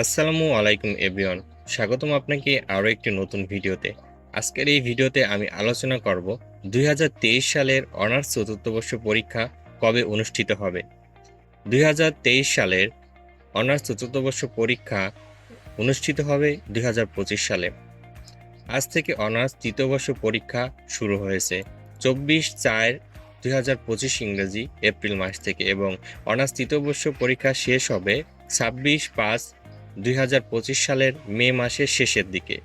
আসসালামু আলাইকুম, এভরিওয়ান। স্বাগতম আপনাকে আরও একটি নতুন ভিডিওতে। আজকের এই ভিডিওতে আমি আলোচনা করব দুই হাজার তেইশ সালের অনার্স চতুর্থ বর্ষ পরীক্ষা কবে অনুষ্ঠিত হবে। দুই হাজার তেইশ সালের অনার্স চতুর্থ বর্ষ পরীক্ষা অনুষ্ঠিত হবে দুই হাজার পঁচিশ সালে। আজ থেকে অনার্স তৃতীয় বর্ষ পরীক্ষা শুরু হয়েছে চব্বিশ চার দুই হাজার পঁচিশ ইংরেজি এপ্রিল মাস থেকে এবং অনার্স তৃতীয় বর্ষ পরীক্ষা শেষ হবে ছাব্বিশ পাঁচ দুই হাজার পঁচিশ সালের মে মাসের শেষের দিকে।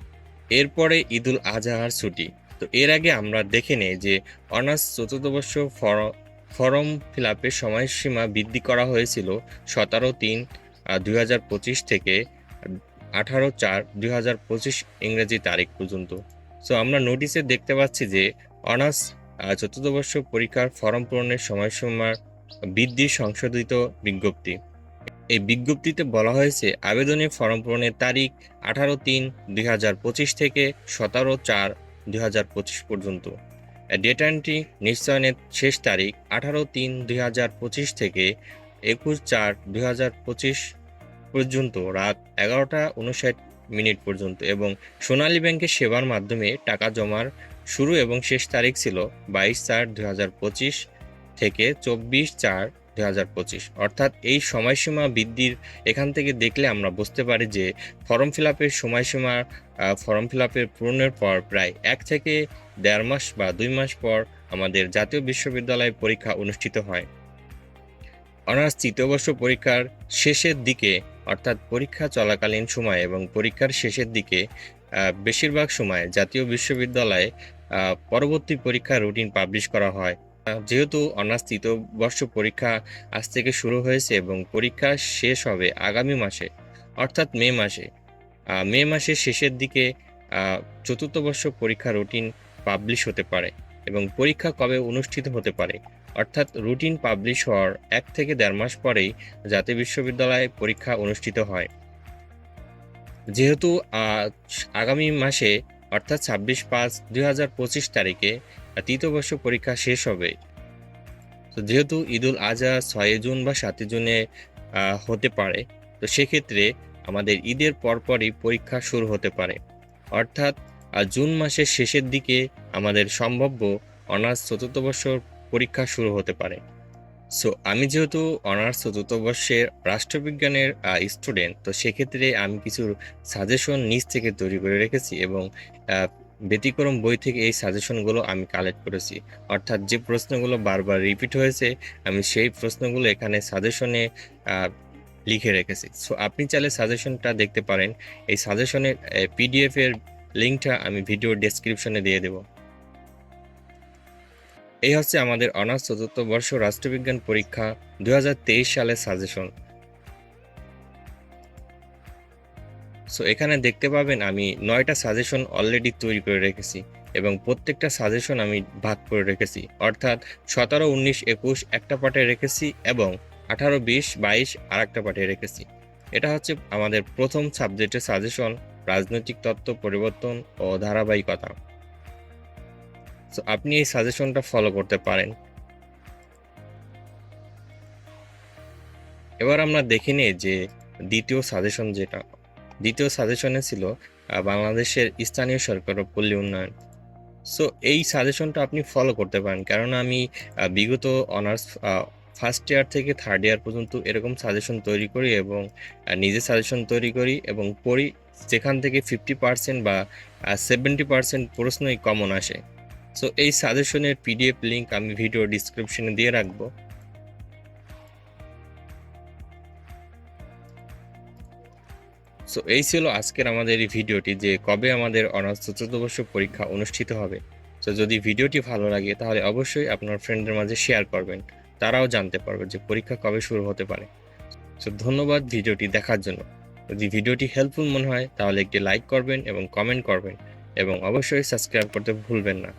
এরপরে ঈদুল আজহার ছুটি। তো এর আগে আমরা দেখে নেই যে অনার্স চতুর্থবর্ষ ফর- ফর্ম ফিল আপের সময়সীমা বৃদ্ধি করা হয়েছিল সতেরো তিন দুই থেকে আঠারো চার, দুই ইংরেজি তারিখ পর্যন্ত। সো আমরা নোটিশে দেখতে পাচ্ছি যে অনার্স চতুর্থবর্ষ পরীক্ষার ফর্ম পূরণের সময়সীমার বৃদ্ধির সংশোধিত বিজ্ঞপ্তি। এই বিজ্ঞপ্তিতে বলা হয়েছে, আবেদনের ফর্ম পূরণের তারিখ আঠারো তিন দুই থেকে সতেরো চার দুই পর্যন্ত। ডেট এন্ট্রি নিশ্চয়নের শেষ তারিখ আঠারো তিন দুই থেকে একুশ চার দুই পর্যন্ত রাত এগারোটা উনষাট মিনিট পর্যন্ত এবং সোনালী ব্যাংকের সেবার মাধ্যমে টাকা জমার শুরু এবং শেষ তারিখ ছিল বাইশ চার দুই থেকে চব্বিশ চার দু হাজার পঁচিশ। অর্থাৎ এই সময়সীমা বৃদ্ধির এখান থেকে দেখলে আমরা বুঝতে পারি যে ফর্ম ফিল আপের সময়সীমা ফর্ম ফিল আপের পূরণের পর প্রায় এক থেকে দেড় মাস বা দুই মাস পর আমাদের জাতীয় বিশ্ববিদ্যালয়ে পরীক্ষা অনুষ্ঠিত হয়। অনার্স তৃতীয় বর্ষ পরীক্ষার শেষের দিকে, অর্থাৎ পরীক্ষা চলাকালীন সময় এবং পরীক্ষার শেষের দিকে বেশিরভাগ সময় জাতীয় বিশ্ববিদ্যালয়ে পরবর্তী পরীক্ষা রুটিন পাবলিশ করা হয়। যেহেতু অনার্স তৃতীয় বর্ষ পরীক্ষা আজ থেকে শুরু হয়েছে এবং পরীক্ষা শেষ হবে আগামী মাসে, অর্থাৎ মে মাসে। মে মাসের শেষের দিকে চতুর্থ বর্ষ পরীক্ষা রুটিন পাবলিশ হতে পারে এবং পরীক্ষা কবে অনুষ্ঠিত হতে পারে, অর্থাৎ রুটিন পাবলিশ হওয়ার এক থেকে দেড় মাস পরেই জাতীয় বিশ্ববিদ্যালয়ে পরীক্ষা অনুষ্ঠিত হয়। যেহেতু আগামী মাসে অর্থাৎ ছাব্বিশ পাঁচ দুই তারিখে তৃতীয় বর্ষ পরীক্ষা শেষ হবে। তো যেহেতু ঈদুল আজহা ছয় জুন বা সাতই জুনে হতে পারে, তো সেক্ষেত্রে আমাদের ঈদের পরপরই পরীক্ষা শুরু হতে পারে। অর্থাৎ জুন মাসের শেষের দিকে আমাদের সম্ভাব্য অনার্স চতুর্থ বর্ষর পরীক্ষা শুরু হতে পারে। সো আমি যেহেতু অনার্স চতুর্থ বর্ষের রাষ্ট্রবিজ্ঞানের স্টুডেন্ট তো সেক্ষেত্রে আমি কিছু সাজেশন নিজ থেকে তৈরি করে রেখেছি এবং ব্যতিক্রম বই থেকে এই সাজেশনগুলো আমি কালেক্ট করেছি। অর্থাৎ যে প্রশ্নগুলো বারবার রিপিট হয়েছে, আমি সেই প্রশ্নগুলো এখানে সাজেশনে লিখে রেখেছি। সো আপনি চাইলে সাজেশনটা দেখতে পারেন। এই সাজেশনের পিডিএফ এর লিঙ্কটা আমি ভিডিও ডেসক্রিপশনে দিয়ে দেব। এই হচ্ছে আমাদের অনার্স চতুর্থ বর্ষ রাষ্ট্রবিজ্ঞান পরীক্ষা দু হাজার তেইশ সালের সাজেশন সো এখানে দেখতে পাবেন আমি নয়টা সাজেশন অলরেডি তৈরি করে রেখেছি এবং প্রত্যেকটা সাজেশন আমি ভাগ করে রেখেছি। অর্থাৎ সতেরো, উনিশ, একুশ একটা পার্টে রেখেছি এবং আঠারো, বিশ, বাইশ আর একটা পার্টে রেখেছি। এটা হচ্ছে আমাদের প্রথম সাবজেক্টের সাজেশন রাজনৈতিক তত্ত্ব, পরিবর্তন ও ধারাবাহিকতা। সো আপনি এই সাজেশনটা ফলো করতে পারেন। এবার আমরা দেখে নিই যে দ্বিতীয় সাজেশন যেটা। দ্বিতীয় সাজেশনে ছিল বাংলাদেশের স্থানীয় সরকার ও পল্লী উন্নয়ন। সো এই সাজেশনটা আপনি ফলো করতে পারেন কারণ আমি বিগত অনার্স ফার্স্ট ইয়ার থেকে থার্ড ইয়ার পর্যন্ত এরকম সাজেশন তৈরি করি এবং নিজে সাজেশন তৈরি করি এবং পড়ি, যেখান থেকে ফিফটি পার্সেন্ট বা সেভেন্টি পার্সেন্ট প্রশ্নই কমন আসে। সো এই সাজেশনের পিডিএফ লিংক আমি ভিডিও ডিসক্রিপশনে দিয়ে রাখব। সো এই ছিল আজকের আমাদের এই ভিডিওটি যে কবে আমাদের অনার্স চতুর্থ পরীক্ষা অনুষ্ঠিত হবে। তো যদি ভিডিওটি ভালো লাগে, তাহলে অবশ্যই আপনার ফ্রেন্ডের মাঝে শেয়ার করবেন। তারাও জানতে পারবে যে পরীক্ষা কবে শুরু হতে পারে। তো ধন্যবাদ ভিডিওটি দেখার জন্য। যদি ভিডিওটি হেল্পফুল মনে হয়, তাহলে একটি লাইক করবেন এবং কমেন্ট করবেন এবং অবশ্যই সাবস্ক্রাইব করতে ভুলবেন না।